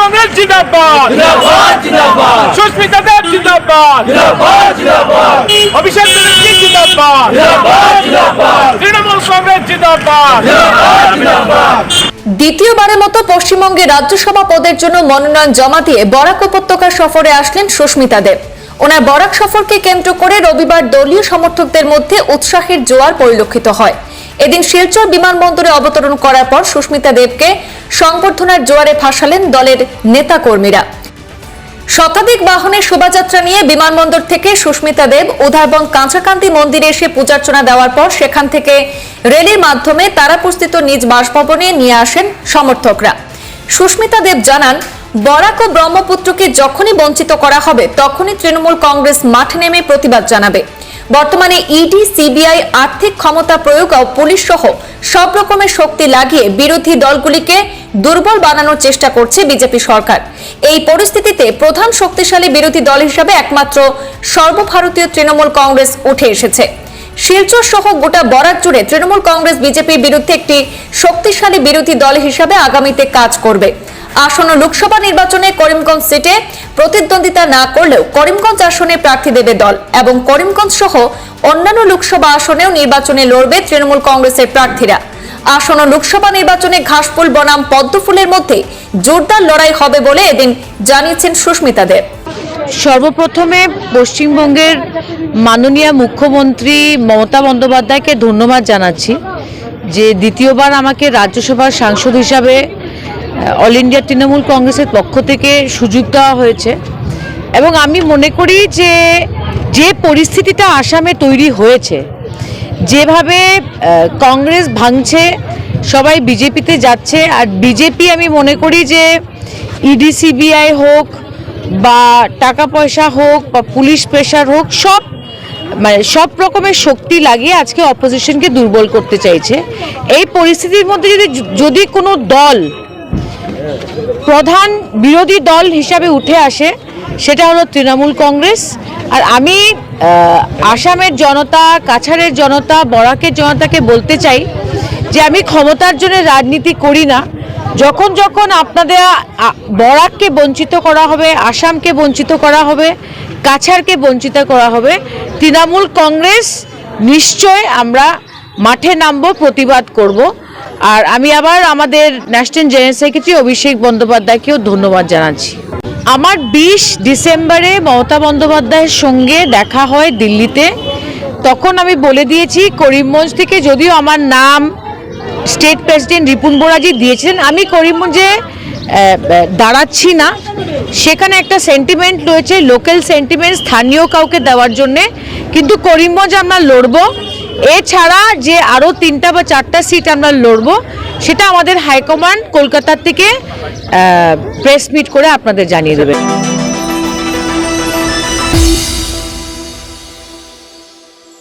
কংগ্রেস জিন্দাবাদ। সুস্মিতা দেব জিন্দাবাদ। অভিষেক ব্যানার্জি জিন্দাবাদ। তৃণমূল কংগ্রেস জিন্দাবাদ। দ্বিতীয়বারের মতো পশ্চিমবঙ্গে রাজ্যসভা পদের জন্য মনোনয়ন জমা দিয়ে বরাক উপত্যকা সফরে আসলেন সুস্মিতা দেব। ওনার বরাক সফরকে কেন্দ্র করে রবিবার দলীয় সমর্থকদের মধ্যে উৎসাহের জোয়ার পরিলক্ষিত হয়। এদিন শিলচর বিমানবন্দরে অবতরণ করার পর সুস্মিতা দেবকে সংবর্ধনার জোয়ারে ভাসালেন দলের নেতাকর্মীরা। শতাধিক বাহনের শোভাযাত্রা নিয়ে বিমানবন্দর থেকে সুস্মিতা দেব উধারবন কাঁচাকান্তি মন্দিরে এসে পূজার্চনা দেওয়ার পর সেখান থেকে রেলির মাধ্যমে তারা তারাপুরস্থিত নিজ বাসভবনে নিয়ে আসেন সমর্থকরা। সুস্মিতা দেব জানান, বরাক ও ব্রহ্মপুত্রকে যখনই বঞ্চিত করা হবে, তখনই তৃণমূল কংগ্রেস মাঠে নেমে প্রতিবাদ জানাবে। বর্তমানে ইডি, সিবিআই আর্থিক ক্ষমতা প্রয়োগ ও পুলিশ সহ সব রকমের শক্তি লাগিয়ে বিরোধী দলগুলিকে দুর্বল বানানোর চেষ্টা করছে বিজেপি সরকার। এই পরিস্থিতিতে প্রধান শক্তিশালী বিরোধী দল হিসাবে একমাত্র সর্বভারতীয় তৃণমূল কংগ্রেস উঠে এসেছে। শিলচর সহ গোটা বরাক জুড়ে তৃণমূল কংগ্রেস বিজেপির বিরুদ্ধে একটি শক্তিশালী বিরোধী দল হিসাবে আগামীতে কাজ করবে। আসন্ন লোকসভা নির্বাচনে করিমগঞ্জ সিটে প্রতিদ্বন্দ্বিতা না করলেও করিমগঞ্জ আসনে প্রার্থী দেবে দল এবং করিমগঞ্জ সহ অন্যান্য লোকসভা আসনেও নির্বাচনে লড়বে তৃণমূল কংগ্রেসের প্রার্থীরা। আসন্ন লোকসভা নির্বাচনে ঘাসফুল, বনাম পদ্মফুলের মধ্যে জোরদার লড়াই হবে বলে এদিন জানিয়েছেন সুস্মিতা দেব। সর্বপ্রথমে পশ্চিমবঙ্গের মাননীয় মুখ্যমন্ত্রী মমতা বন্দ্যোপাধ্যায়কে ধন্যবাদ জানাচ্ছি যে দ্বিতীয়বার আমাকে রাজ্যসভার সাংসদ হিসাবে অল ইন্ডিয়া তৃণমূল কংগ্রেসের পক্ষ থেকে সুযোগ দেওয়া হয়েছে। এবং আমি মনে করি যে যে পরিস্থিতিটা আসামে তৈরি হয়েছে, যেভাবে কংগ্রেস ভাঙছে, সবাই বিজেপিতে যাচ্ছে, আর বিজেপি আমি মনে করি যে ইডি সিবিআই হোক, বা টাকা পয়সা হোক, বা পুলিশ প্রেশার হোক, সব মানে সব রকমের শক্তি লাগিয়ে আজকে অপোজিশনকে দুর্বল করতে চাইছে। এই পরিস্থিতির মধ্যে যদি যদি কোনো দল প্রধান বিরোধী দল হিসাবে উঠে আসে, সেটা হলো তৃণমূল কংগ্রেস। আর আমি আসামের জনতা, কাছাড়ের জনতা, বরাকের জনতাকে বলতে চাই যে আমি ক্ষমতার জন্য রাজনীতি করি না। যখন যখন আপনাদের বরাককে বঞ্চিত করা হবে, আসামকে বঞ্চিত করা হবে, কাছাড়কে বঞ্চিত করা হবে, তৃণমূল কংগ্রেস নিশ্চয় আমরা মাঠে নামবো, প্রতিবাদ করব। আর আমি আবার আমাদের ন্যাশনাল জেনারেল সেক্রেটারি অভিষেক বন্দ্যোপাধ্যায়কেও ধন্যবাদ জানাচ্ছি। আমার বিশ ডিসেম্বরে মমতা বন্দ্যোপাধ্যায়ের সঙ্গে দেখা হয় দিল্লিতে। তখন আমি বলে দিয়েছি, করিমগঞ্জ থেকে যদিও আমার নাম স্টেট প্রেসিডেন্ট রিপুন বোরাজি দিয়েছিলেন, আমি করিমগঞ্জে দাঁড়াচ্ছি না। সেখানে একটা সেন্টিমেন্ট রয়েছে লোকাল সেন্টিমেন্ট স্থানীয় কাউকে দেওয়ার জন্যে। কিন্তু করিমগঞ্জ আমরা লড়বো। এছাড়া যে আরও তিনটা বা চারটা সিট আমরা লড়ব, সেটা আমাদের হাইকমান্ড কলকাতার থেকে প্রেস মিট করে আপনাদের জানিয়ে দেবে।